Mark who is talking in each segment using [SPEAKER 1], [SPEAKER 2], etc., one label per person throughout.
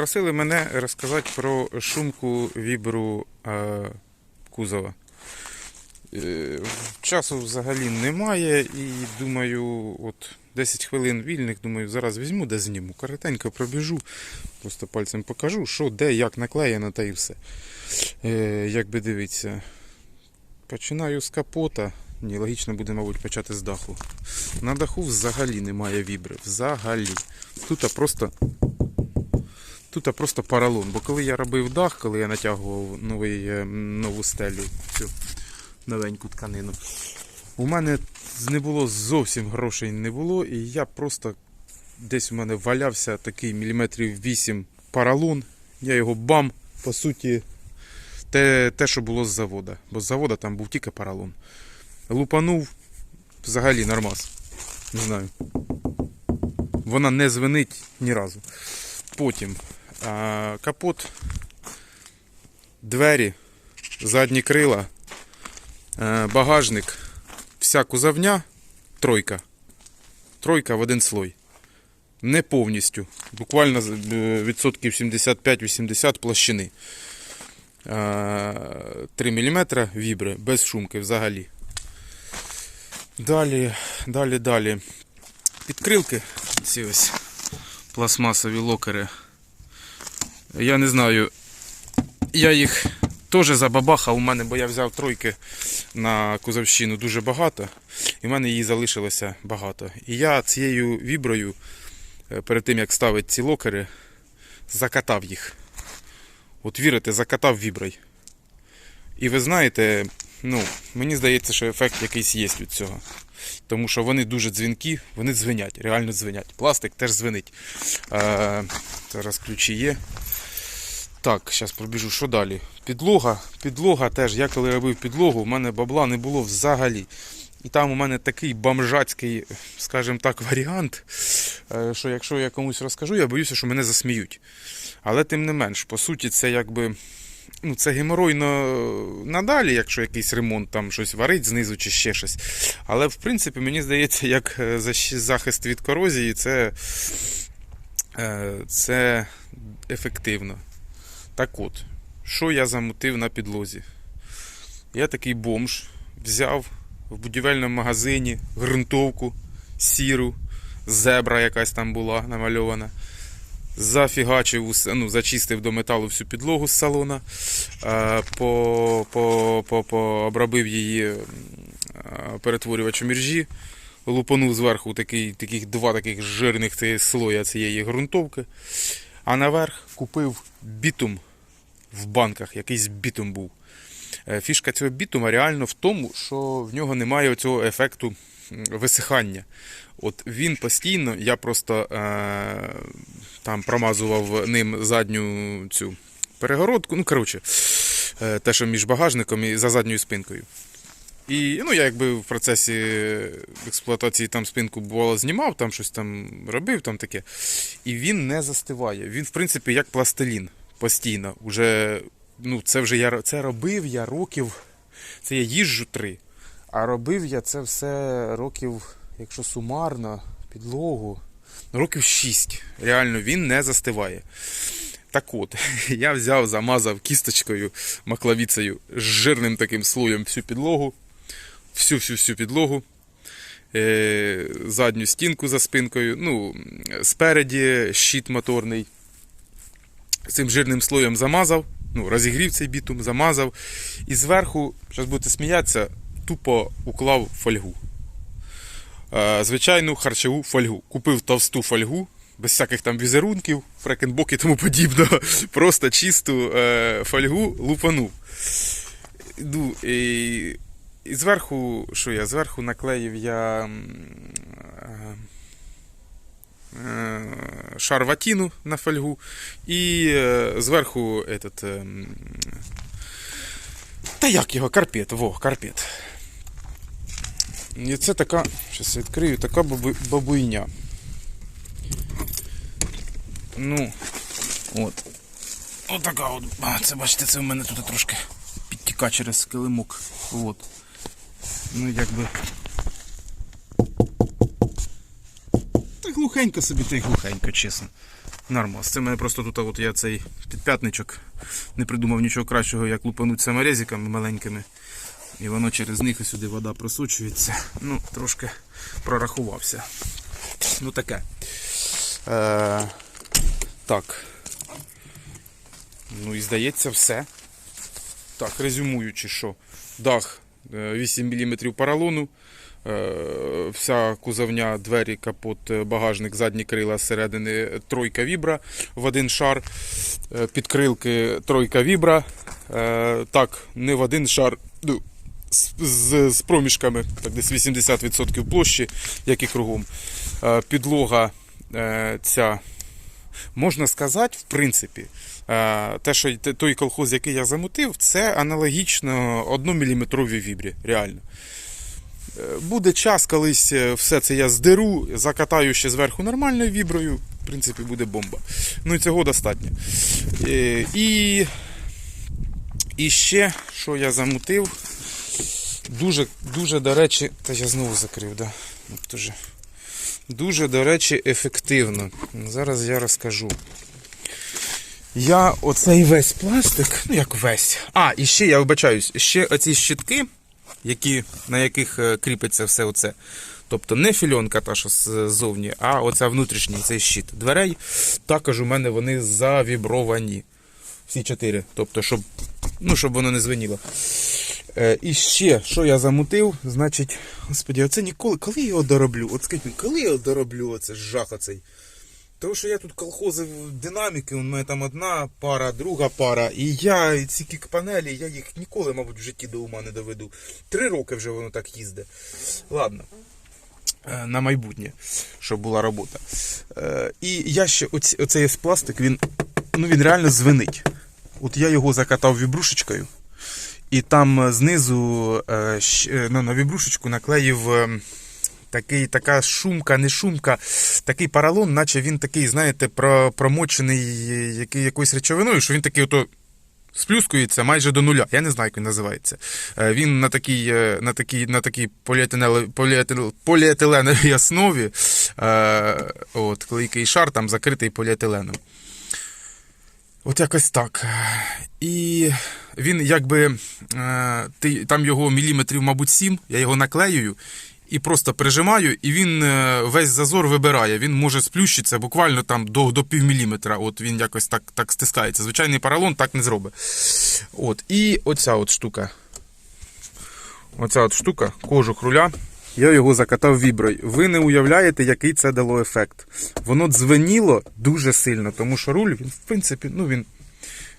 [SPEAKER 1] Просили мене розказати про шумку вібру е, кузова. Е, часу взагалі немає і думаю, от 10 хвилин вільних, думаю, зараз візьму, де зніму. Коротенько пробіжу, просто пальцем покажу, що, де, як наклеєно, та і все. Е, як би дивіться, починаю з капота. Ні, логічно буде, мабуть, почати з даху. На даху взагалі немає вібри. Взагалі. Тут просто Тут просто поролон. Бо коли я робив дах, коли я натягував новий, е, нову стелю, цю новеньку тканину, у мене не було зовсім грошей не було, і я просто десь у мене валявся такий міліметрів 8 поролон. Я його бам, по суті, те, те, що було з завода. Бо з завода там був тільки поролон. Лупанув взагалі нормас. Не знаю. Вона не звенить ні разу. Потім капот, двері, задні крила, е, багажник, вся кузовня, тройка. Тройка в один слой. Не повністю. Буквально е, відсотків 75-80 площини. Е, 3 мм вібри, без шумки взагалі. Далі, далі, далі. Підкрилки. Ці ось пластмасові локери. Я не знаю. Я їх теж забабахав у мене, бо я взяв тройки на кузовщину дуже багато, і в мене її залишилося багато. І я цією віброю, е, перед тим як ставити ці локери, закатав їх. От вірите, закатав віброй. І ви знаєте, ну, мені здається, що ефект якийсь є від цього. Тому що вони дуже дзвінкі, вони дзвенять, реально дзвенять. Пластик теж дзвенить. Е, зараз ключі є. Так, зараз пробіжу, що далі? Підлога. Підлога теж, я коли робив підлогу, у мене бабла не було взагалі. І там у мене такий бомжацький, скажімо так, варіант, е, що якщо я комусь розкажу, я боюся, що мене засміють. Але тим не менш, по суті, це якби. Ну, це геморойно надалі, якщо якийсь ремонт там щось варить знизу чи ще щось. Але в принципі, мені здається, як е, захист від корозії, це, е, це ефективно. Так от, що я замутив на підлозі? Я такий бомж взяв в будівельному магазині ґрунтовку сіру, зебра якась там була намальована. Зафігачив, усе- ну, зачистив до металу всю підлогу з салона, е, обробив її е, перетворювачем іржі, лупанув зверху такий, таких, два таких жирних слоя цієї ґрунтовки. А наверх купив бітум в банках, якийсь бітум був. Е, Фішка цього бітума реально в тому, що в нього немає цього ефекту висихання. От він постійно, я просто е, там промазував ним задню цю перегородку. Ну, коротше, е, те, що між багажником і за задньою спинкою. І ну, я якби в процесі експлуатації там спинку бувало знімав, там щось там робив, там таке. І він не застиває. Він, в принципі, як пластилін постійно. Уже, ну, це вже я це робив я років. Це я їжджу три. А робив я це все років, якщо сумарно, підлогу. Років 6. Реально, він не застиває. Так от, я взяв, замазав кісточкою, маклавіцею, з жирним таким слоєм всю підлогу, всю-всю-всю підлогу, е, задню стінку за спинкою, ну, спереді щит моторний. Цим жирним слоєм замазав, ну, розігрів цей бітум, замазав. І зверху, зараз будете сміятися, тупо уклав фольгу. Е, звичайну харчову фольгу. Купив товсту фольгу, без всяких там візерунків, фрекенбок і тому подібного. Просто чисту е, фольгу лупанув. Ну, і, і зверху, що я? Зверху наклеїв я е, е, шар ватіну на фольгу. І е, зверху этот, та як його? Карпет, во, карпет. І це така, зараз відкрию, така бабу, бабуйня. Ну, от. Отака от. А, це бачите, це в мене тут трошки підтіка через килимок. От. Ну, якби. Та глухо глухенько собі, та глухенько, чесно. Нормас. Це мене просто тут от я цей підп'ятничок не придумав нічого кращого, як лупануть саморезиками маленькими. І воно через них і сюди вода просочується. Ну, трошки прорахувався. Ну таке. Е, так. Ну і здається, все. Так, резюмуючи, що дах 8 мм поролону, е, вся кузовня, двері, капот, е, багажник, задні крила зсередини тройка вібра в один шар, е, підкрилки тройка вібра. Так, не в один шар. ну, з, з, з проміжками, так десь 80% площі, як і кругом. Підлога ця можна сказати, в принципі, е, те, що той колхоз, який я замутив, це аналогічно 1-мм вібрі, реально. Е, Буде час, колись е, все це я здеру, закатаю ще зверху нормальною віброю. В принципі, буде бомба. Ну і цього достатньо. І, і ще, що я замутив, дуже, дуже, до речі, та я знову закрив, да? Дуже, до речі, ефективно. Зараз я розкажу. Я оцей весь пластик, ну як весь. А, і ще я вибачаюсь, ще оці щитки, які, на яких е, кріпиться все оце. Тобто не фільонка та, що ззовні, а оця внутрішній цей щит дверей. Також у мене вони завібровані. Всі чотири. Тобто, щоб, ну, щоб воно не звеніло. Е, і ще, що я замутив, значить, господі, оце ніколи. Коли я його дороблю? От скажіть коли я його дороблю, оце жах оцей. Тому що я тут колхозив динаміки, у мене там одна пара, друга пара. І я і ці кік-панелі, я їх ніколи, мабуть, в житті до ума не доведу. Три роки вже воно так їздить. Ладно. Е, На майбутнє, щоб була робота. Е, І я ще оці, оцей пластик, він, ну, він реально звенить. От я його закатав вібрушечкою. І там е, знизу е, е, ну, на вібрушечку наклеїв такий, така шумка, не шумка, такий паралон, наче він такий, знаєте, промочений який, якоюсь речовиною, що він такий ото. Сплюскується майже до нуля. Я не знаю, як він називається. Він на такій, на такій, на такій поліетиленовій основі. От, клейкий шар там закритий поліетиленом. От якось так. І він якби е, ти, там його міліметрів, мабуть, 7, я його наклеюю і просто прижимаю, і він е, весь зазор вибирає. Він може сплющитися буквально там до, до пів міліметра. От він якось так, так стискається. Звичайний поролон так не зробить. От. І оця от штука. Оця от штука, кожух руля. Я його закатав віброю. Ви не уявляєте, який це дало ефект. Воно дзвеніло дуже сильно, тому що руль, він, в принципі, ну він.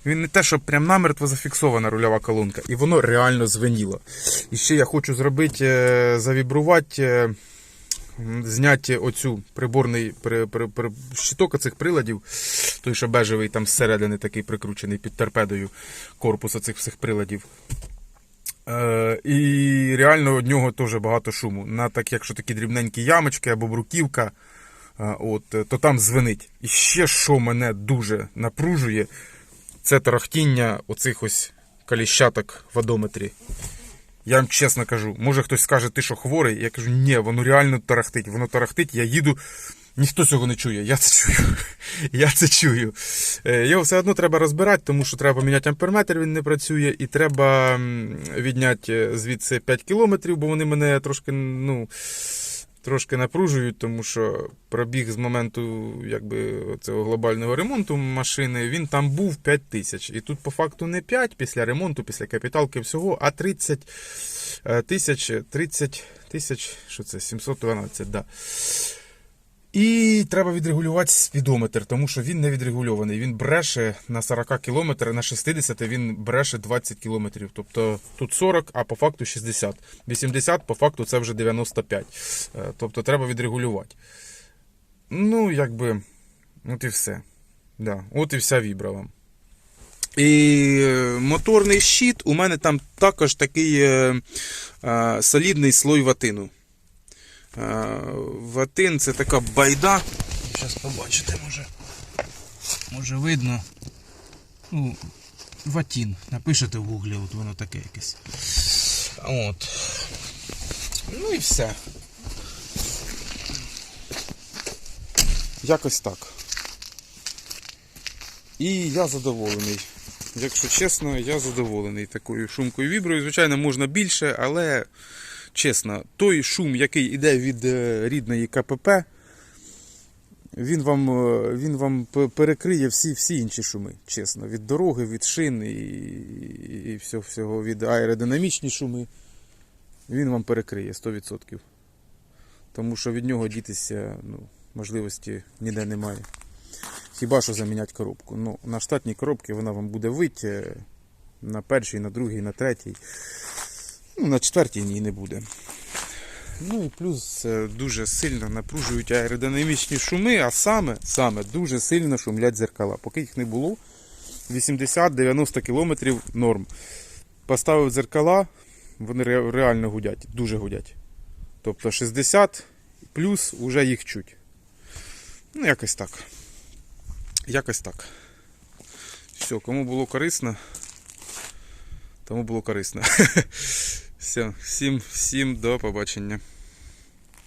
[SPEAKER 1] Він не те, що прям намертво зафіксована рульова колонка, і воно реально звеніло. І ще я хочу зробити, е, завібрувати, е, зняти оцю приборний при, при, при, щиток оцих приладів, той, що бежевий там зсередини такий прикручений під торпедою корпус оцих всіх приладів. Е, і реально від нього теж багато шуму. На так, якщо такі дрібненькі ямочки або бруківка, е, от, то там звенить. І ще що мене дуже напружує, це тарахтіння оцих ось каліщаток в одометрі. Я вам чесно кажу, може хтось скаже, ти що хворий? Я кажу, ні, воно реально тарахтить. Воно тарахтить, я їду. Ніхто цього не чує, я це чую. Я це чую. Е, Його все одно треба розбирати, тому що треба поміняти амперметр, він не працює, і треба відняти е, звідси 5 кілометрів, бо вони мене трошки, ну, трошки напружують, тому що пробіг з моменту якби, цього глобального ремонту машини, він там був 5 тисяч. І тут по факту не 5 після ремонту, після капіталки всього, а 30 е, тисяч, 30 тисяч, що це, 712, да. І треба відрегулювати спідометр, тому що він не відрегульований. Він бреше на 40 км, на 60 він бреше 20 км. Тобто тут 40, а по факту 60. 80 по факту це вже 95. Е, Тобто треба відрегулювати. Ну, якби, от і все. Да, от і вся вібра вам. І е, моторний щит, у мене там також такий е, е, солідний слой ватину. Е, Ватин це така байда. Зараз побачите, може. Може видно. Ну, ватін. Напишете в гуглі, от воно таке якесь. От. Ну і все. якось так. І я задоволений. Якщо чесно, я задоволений такою шумкою віброю. Звичайно, можна більше, але чесно, той шум, який йде від е, рідної КПП, він вам, е, він вам перекриє всі, всі інші шуми, чесно. Від дороги, від шин і, і всього, всього від аеродинамічні шуми. Він вам перекриє 100%. Тому що від нього дітися ну, можливості ніде немає. Хіба що заміняти коробку. Ну, на штатній коробці вона вам буде вити на першій, на другій, на третій. Ну, на четвертій ні не буде. Ну і плюс е, дуже сильно напружують аеродинамічні шуми, а саме, саме дуже сильно шумлять зеркала. Поки їх не було, 80-90 км норм. Поставив дзеркала, вони ре- реально гудять, дуже гудять. Тобто 60 плюс уже їх чуть. Ну, якось так. Якось так. Все, кому було корисно, тому було корисно. Все, всім, всім до побачення.